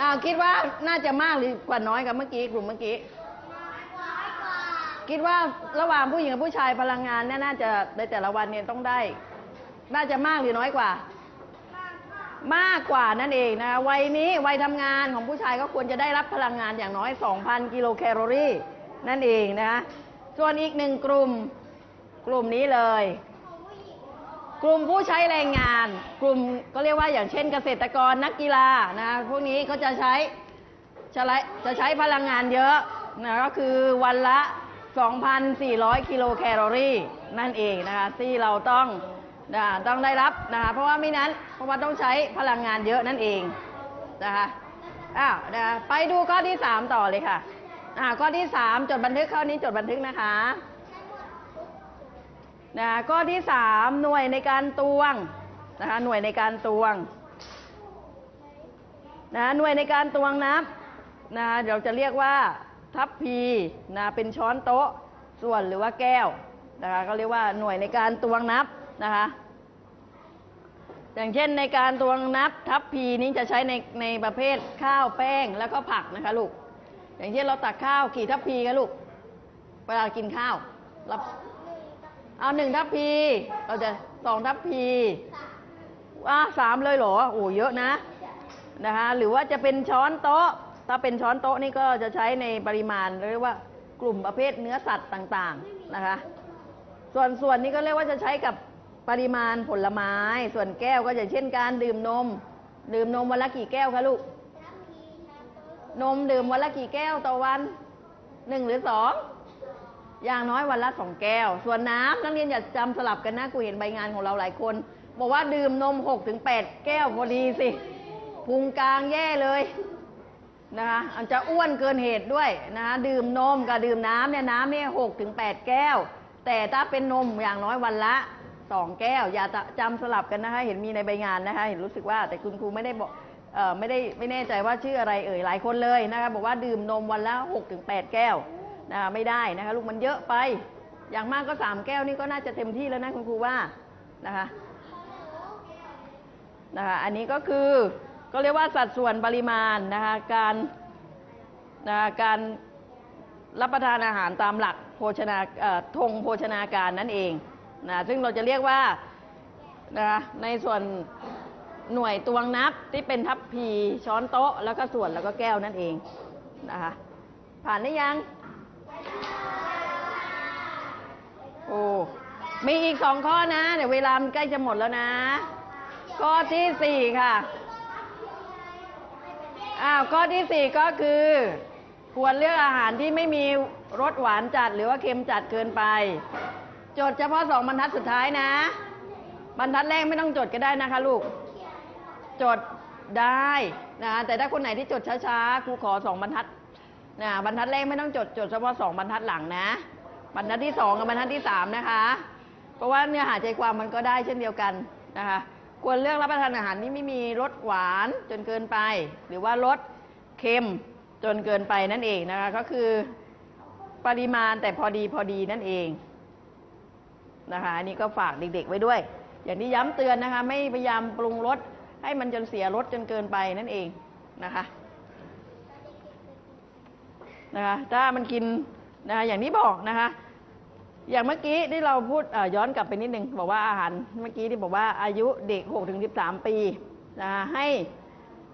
อาคิดว่าน่าจะมากหรือกว่าน้อยกับเมื่อกี้กลุ่มเมื่อกี้ คิดว่าระหว่างผู้หญิงกับผู้ชายพลังงานเนี่ยน่าจะในแต่ละวันเนี่ยต้องได้ น่าจะมากหรือน้อยกว่า มากกว่านั่นเองนะคะวัยนี้วัยทำงานของผู้ชายก็ควรจะได้รับพลังงานอย่างน้อย 2,000 กิโลแคลอรี่นั่นเองนะคะส่วนอีกหนึ่งกลุ่มกลุ่มนี้เลย กลุ่มผู้ใช้แรงงาน กลุ่มก็เรียกว่าอย่างเช่นเกษตรกรนักกีฬานะพวกนี้ก็จะใช้จะใช้จะใช้พลังงานเยอะนะก็คือวันละ 2,400 กิโลแคลอรี่นั่นเองนะคะที่เราต้องนะต้องได้รับนะคะเพราะว่าไม่นั้นเพราะว่าต้องใช้พลังงานเยอะนั่นเองนะคะอ้าวนะคะไปดูข้อที่ 3 ต่อเลยค่ะอ่าข้อที่ 3 จดบันทึกข้อนี้จดบันทึกนะคะ นะข้อที่สามหน่วยในการตวงนะคะหน่วยในการตวงนะหน่วยในการตวงนับนะเราจะเรียกว่าทัพพีนะเป็นช้อนโต๊ะส่วนหรือว่าแก้วนะคะก็เรียกว่าหน่วยในการตวงนับนะคะอย่างเช่นในการตวงนับทัพพีนี้จะใช้ในในประเภทข้าวแป้งแล้วก็ผักนะคะลูกอย่างเช่นเราตักข้าวกี่ทัพพีคะลูกเวลากินข้าวรับ เอาหนึ่งทัพพีเราจะสองทัพพีว่าสามเลยเหรอโอ้เยอะนะนะคะหรือว่าจะเป็นช้อนโต๊ะ ถ้าเป็นช้อนโต๊ะนี่ก็จะใช้ในปริมาณเรียกว่ากลุ่มประเภทเนื้อสัตว์ต่างๆนะคะ ส่วนส่วนนี้ก็เรียกว่าจะใช้กับปริมาณผลไม้ ส่วนแก้วก็อย่างเช่นการดื่มนม ดื่มนมวันละกี่แก้วคะลูกนมดื่มวันละกี่แก้วต่อวันหนึ่งหรือสอง อย่างน้อยวันละสองแก้ว ส่วนน้ำนักเรียนอย่าจำสลับกันนะกูเห็นใบงานของเราหลายคน บอกว่าดื่มนมหกถึงแปดแก้วพอดีสิพุงกลางแย่เลยนะคะอาจจะอ้วนเกินเหตุด้วยนะคะดื่มนมกับดื่มน้ำเนี่ยน้ำเนี่ยหกถึงแปดแก้ว แต่ถ้าเป็นนมอย่างน้อยวันละสองแก้ว อย่าจะจำสลับกันนะคะ เห็นมีในใบงานนะคะ เห็นรู้สึกว่าแต่คุณครูไม่ได้บอกเออไม่ได้ไม่แน่ใจว่าชื่ออะไรเอ่ยหลายคนเลยนะคะบอกว่าดื่มนมวันละหกถึงแปดแก้ว ไม่ได้นะคะลูกมันเยอะไป อย่างมากก็สามแก้วนี่ก็น่าจะเต็มที่แล้วนะคุณครูว่านะคะนะคะอันนี้ก็คือก็เรียกว่าสัดส่วนปริมาณนะคะการนะคะการรับประทานอาหารตามหลักโภชนาธงโภชนาการนั่นเองนะซึ่งเราจะเรียกว่านะคะในส่วนหน่วยตวงนับที่เป็นทัพพีช้อนโต๊ะ แล้วก็ส่วนแล้วก็แก้วนั่นเองนะคะผ่านได้ยัง โอ้มีอีกสองข้อนะ เดี๋ยวเวลามันใกล้จะหมดแล้วนะ ข้อที่สี่ค่ะ อ้าว ข้อที่สี่ก็คือ ควรเลือกอาหารที่ไม่มีรสหวานจัดหรือว่าเค็มจัดเกินไป จดเฉพาะสองบรรทัดสุดท้ายนะ บรรทัดแรกไม่ต้องจดก็ได้นะคะลูก จดได้นะ แต่ถ้าคนไหนที่จดช้าๆครูขอสองบรรทัด นะบรรทัดแรกไม่ต้องจดจดเฉพาะสองบรรทัดหลังนะ บรรทัดที่สองกับบรรทัดที่สามนะคะ เพราะว่าเนื้อหาใจความมันก็ได้เช่นเดียวกันนะคะ ควรเลือกรับประทานอาหารที่ไม่มีรสหวานจนเกินไป หรือว่ารสเค็มจนเกินไปนั่นเองนะคะ ก็คือปริมาณแต่พอดีพอดีนั่นเองนะคะอันนี้ก็ฝากเด็กๆไว้ด้วย อย่างที่ย้ำเตือนนะคะ ไม่พยายามปรุงรสให้มันจนเสียรสจนเกินไปนั่นเองนะคะ นะคะถ้ามันกินนะคะอย่างที่บอกนะคะ อย่างเมื่อกี้ที่เราพูดย้อนกลับไปนิดนึงบอกว่าอาหารเมื่อกี้ที่บอกว่าอายุเด็ก6ถึง13 ปีนะคะให้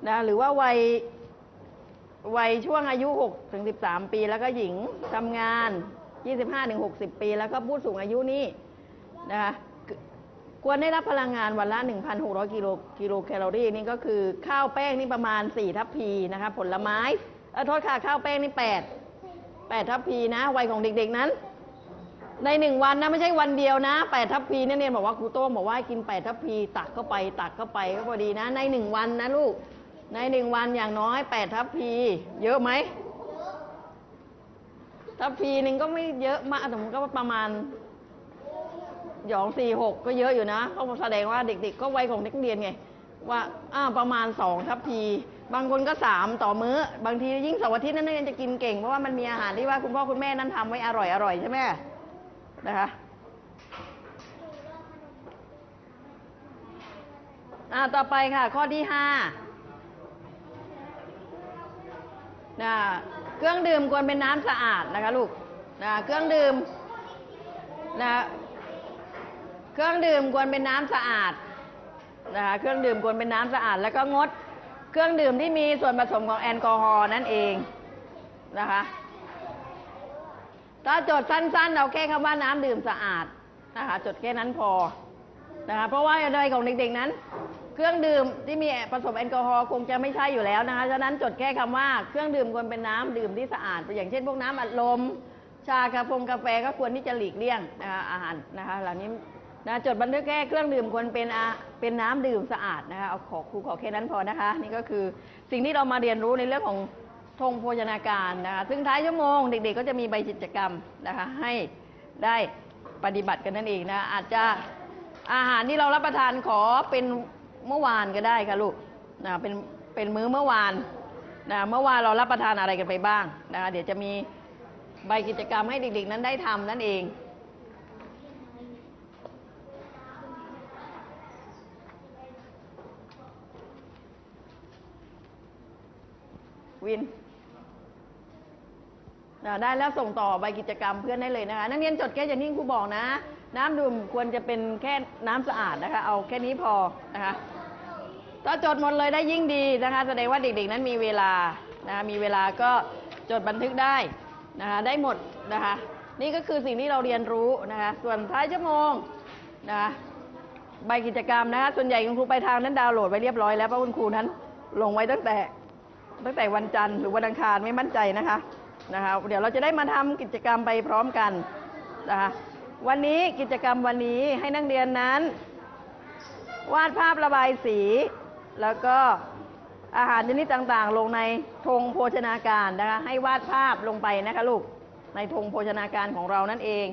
นะหรือว่าวัยวัยช่วงอายุ6ถึง13 ปี แล้วก็หญิงทำงาน 25ถึง60 ปี แล้วก็ผู้สูงอายุนี่นะคะควรได้รับพลังงานวันละ 1,600 กิโลกิโลแคลอรี่นี่ก็คือข้าวแป้งนี่ประมาณ 4 ทัพพีนะคะผลไม้ เออโทษค่ะข้าวแป้งนี่8 8ทัพพีนะ วัยของเด็กๆนั้น ในหนึ่งวันนะไม่ใช่วันเดียวนะแปดทัพพีเนี่ยบอกว่าครูโต้งบอกว่ากินแปดทัพพีตักเข้าไปตักเข้าไปก็พอดีนะ ในหนึ่งวันนะลูก ในหนึ่งวันอย่างน้อยแปดทัพพี เยอะไหมทัพพีหนึ่งก็ไม่เยอะมากแต่มันก็ประมาณหยองสี่หกก็เยอะอยู่นะก็แสดงว่าเด็ก ๆ ก็วัยของเด็กเรียนไงว่าอ้าประมาณสองทัพพี บางคนก็สามต่อมื้อ บางทียิ่งเสาร์อาทิตย์นั่นนักเรียนจะกินเก่ง เพราะว่ามันมีอาหารที่ว่าคุณพ่อคุณแม่นั้นทำไว้อร่อยอร่อยใช่ไหมนะคะอ่าต่อไปค่ะ ข้อที่ห้านะเครื่องดื่มควรเป็นน้ำสะอาดนะคะลูกนะเครื่องดื่มนะเครื่องดื่มควรเป็นน้ำสะอาดนะคะเครื่องดื่มควรเป็นน้ำสะอาดแล้วก็งด เครื่องดื่มที่มีส่วนผสมของแอลกอฮอล์นั่นเองนะคะถ้าจดสั้นๆเอาแค่คำว่าน้ำดื่มสะอาดนะคะจดแค่นั้นพอนะคะเพราะว่าโดยของเด็กๆนั้น เครื่องดื่มที่มีผสมแอลกอฮอล์คงจะไม่ใช่อยู่แล้วนะคะฉะนั้นจดแค่คำว่าเครื่องดื่มควรเป็นน้ำดื่มที่สะอาดอย่างเช่นพวกน้ำอัดลมชากาแฟกาแฟก็ควรที่จะหลีกเลี่ยงนะคะอาหารนะคะเหล่านี้ นะจดบันทึกแค่เครื่องดื่มควรเป็นอาเป็นน้ำดื่มสะอาดนะคะเอาขอครูขอแค่นั้นพอนะคะ นี่ก็คือสิ่งที่เรามาเรียนรู้ในเรื่องของธงโภชนาการนะคะซึ่งท้ายชั่วโมงเด็กๆ ก็จะมีใบกิจกรรมนะคะให้ได้ปฏิบัติกันนั่นเองนะอาจจะอาหารที่เรารับประทานขอเป็นเมื่อวานก็ได้ค่ะลูกนะเป็นเป็นมื้อเมื่อวานนะเมื่อวานเรารับประทานอะไรกันไปบ้างนะคะเดี๋ยวจะมีใบกิจกรรมให้เด็กๆ นั้นได้ทำนั่นเอง วินได้แล้วส่งต่อใบกิจกรรมเพื่อนได้เลยนะคะ นักเรียนจดแค่อย่างครูบอกนะ น้ำดื่มควรจะเป็นแค่น้ำสะอาดนะคะ เอาแค่นี้พอนะคะถ้าจดหมดเลยได้ยิ่งดีนะคะ แสดงว่าเด็กๆนั้นมีเวลานะคะมีเวลาก็จดบันทึกได้นะคะได้หมดนะคะ นี่ก็คือสิ่งที่เราเรียนรู้นะคะ ส่วนท้ายชั่วโมงนะคะใบกิจกรรมนะคะ ส่วนใหญ่คุณครูไปทางนั้นดาวน์โหลดไว้เรียบร้อยแล้วเพราะคุณครูนั้นลงไว้ตั้งแต่ ตั้งแต่วันจันทร์หรือวันอังคารไม่มั่นใจนะคะนะคะ เดี๋ยวเราจะได้มาทำกิจกรรมไปพร้อมกันนะคะวันนี้กิจกรรมวันนี้ให้นักเรียนนั้น วาดภาพระบายสี แล้วก็อาหารชนิดต่างๆ ลงในธงโภชนาการนะคะให้วาดภาพลงไปนะคะลูกในธงโภชนาการของเรานั่นเอง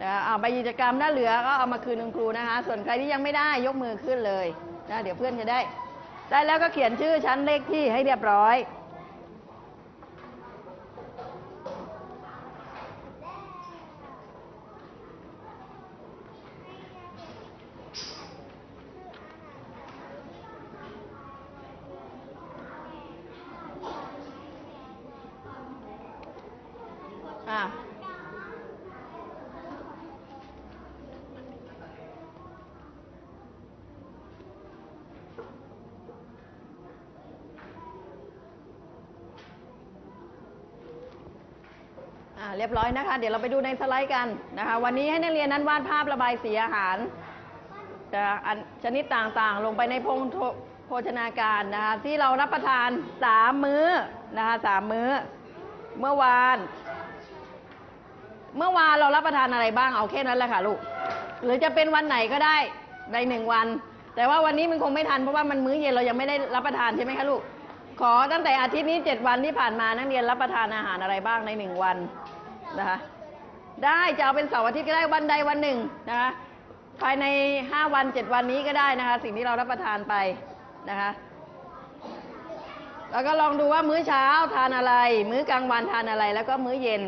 นะคะเอาไปกิจกรรมถ้าเหลือก็เอามาคืนคุณครูนะคะ ส่วนใครที่ยังไม่ได้ยกมือขึ้นเลยนะเดี๋ยวเพื่อนจะได้ ได้แล้วก็เขียนชื่อชั้นเลขที่ให้เรียบร้อย อ่าเรียบร้อยนะคะ เดี๋ยวเราไปดูในสไลด์กันนะคะ วันนี้ให้นักเรียนนั้นวาดภาพระบายสีอาหารจะอันชนิดต่างๆ ลงไปในพงโภโภชนาการนะคะ ที่เรารับประทานสามมื้อนะคะสามมื้อ เมื่อวาน เมื่อวานเรารับประทานอะไรบ้างเอาแค่นั้นแหละค่ะลูกหรือจะเป็นวันไหนก็ได้ในหนึ่งวัน แต่ว่าวันนี้มันคงไม่ทันเพราะว่ามันมื้อเย็นเรายังไม่ได้รับประทานใช่ไหมคะลูก ขอตั้งแต่อาทิตย์นี้เจ็ดวันที่ผ่านมานักเรียนรับประทานอาหารอะไรบ้างในหนึ่งวันนะคะ ได้จะเอาเป็นเสาร์อาทิตย์ก็ได้วันใดวันหนึ่งนะคะภายในห้าวันเจ็ดวันนี้ก็ได้นะคะ สิ่งที่เรารับประทานไปนะคะ แล้วก็ลองดูว่ามื้อเช้าทานอะไร มื้อกลางวันทานอะไร แล้วก็มื้อเย็น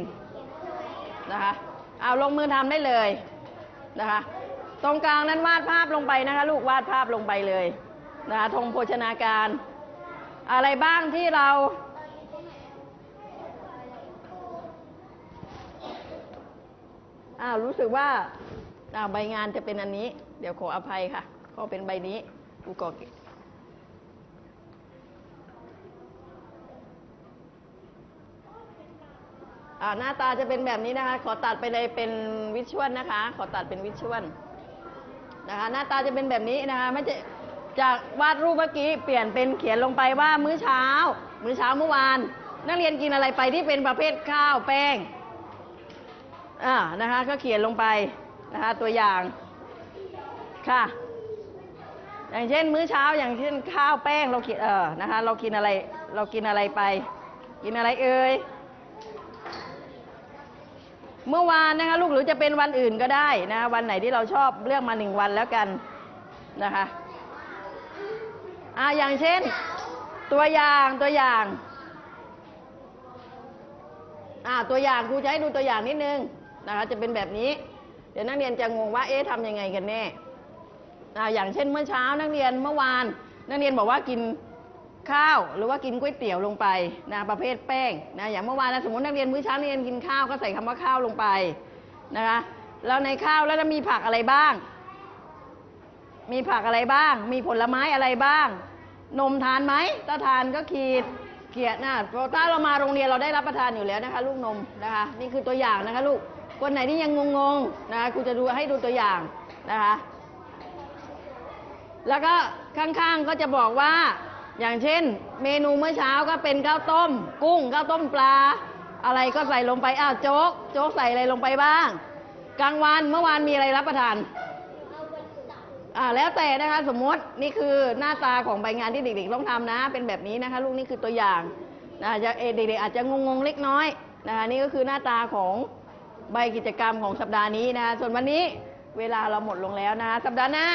นะคะเอาลงมือทำได้เลยนะคะ ตรงกลางนั้นวาดภาพลงไปนะคะ ลูกวาดภาพลงไปเลยนะคะธงโภชนาการ อะไรบ้างที่เรา อ้าว รู้สึกว่าอ่าใบงานจะเป็นอันนี้ เดี๋ยวขออภัยค่ะขอเป็นใบนี้กูกอเกอ่าหน้าตาจะเป็นแบบนี้นะคะ ขอตัดไปเลยเป็นวิชวลนะคะ ขอตัดเป็นวิชวลนะคะ หน้าตาจะเป็นแบบนี้นะคะ ไม่ใช่ จากวาดรูปเมื่อกี้เปลี่ยนเป็นเขียนลงไปว่ามื้อเช้า มื้อเช้าเมื่อวาน นักเรียนกินอะไรไปที่เป็นประเภทข้าวแป้งอ่านะคะก็เขียนลงไปนะคะตัวอย่างค่ะ อย่างเช่นมื้อเช้าอย่างเช่นข้าวแป้งเราเขียนเออนะคะเรากินอะไรเรากินอะไรไป กินอะไรเอ่ยเมื่อวานนะคะลูกหรือจะเป็นวันอื่นก็ได้นะวันไหนที่เราชอบเลือกมาหนึ่งวันแล้วกันนะคะ อ่าอย่างเช่น ตัวอย่างตัวอย่างอ่าตัวอย่างครูจะให้ดูตัวอย่างนิดนึงนะคะจะเป็นแบบนี้ เดี๋ยวนักเรียนจะงงว่าเอ๊ะทำยังไงกันแน่อ่าอย่างเช่นเมื่อเช้านักเรียนเมื่อวาน นักเรียนบอกว่ากินข้าวหรือว่ากินก๋วยเตี๋ยวลงไปนะประเภทแป้งนะอย่างเมื่อวานนะสมมตินักเรียนมื้อเช้านักเรียนกินข้าวก็ใส่คำว่าข้าวลงไปนะคะแล้วในข้าวแล้วจะมีผักอะไรบ้าง มีผักอะไรบ้าง มีผลไม้อะไรบ้าง นมทานไหมถ้าทานก็ขีดเขียดนะเพราะถ้าเรามาโรงเรียนเราได้รับประทานอยู่แล้วนะคะ ลูกนมนะคะ นี่คือตัวอย่างนะคะลูกคนไหนที่ยังงงๆนะคะครูจะดูให้ดูตัวอย่างนะคะ แล้วก็ข้างๆก็จะบอกว่า อย่างเช่น เมนูเมื่อเช้าก็เป็นข้าวต้ม กุ้งข้าวต้มปลา อะไรก็ใส่ลงไปอ้าวโจ๊กโจ๊กใส่อะไรลงไปบ้าง กลางวันเมื่อวานมีอะไรรับประทาน อ่าแล้วแต่นะคะสมมตินี่คือหน้าตาของใบงานที่เด็กๆต้องทำนะ เป็นแบบนี้นะคะ ลูกนี่คือตัวอย่างนะจะเอ่อเด็กๆอาจจะงงๆเล็กน้อยนะคะนี่ก็คือหน้าตาของใบกิจกรรมของสัปดาห์นี้นะคะส่วนวันนี้เวลาเราหมดลงแล้วนะคะสัปดาห์หน้า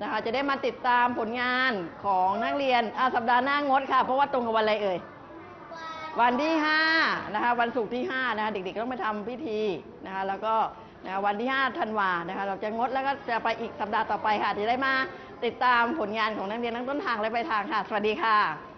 นะคะจะได้มาติดตามผลงานของนักเรียนอ่าสัปดาห์หน้างดค่ะ เพราะว่าตรงกับวันอะไรเอ่ยวันที่ห้านะคะวันศุกร์ที่ห้านะคะเด็กๆต้องไปทำพิธีนะคะแล้วก็ นะวันที่ห้าธันวานะคะเราจะงดแล้วก็จะไปอีกสัปดาห์ต่อไปค่ะจะได้มาติดตามผลงานของนักเรียนทั้งต้นทางและปลายทางค่ะ สวัสดีค่ะ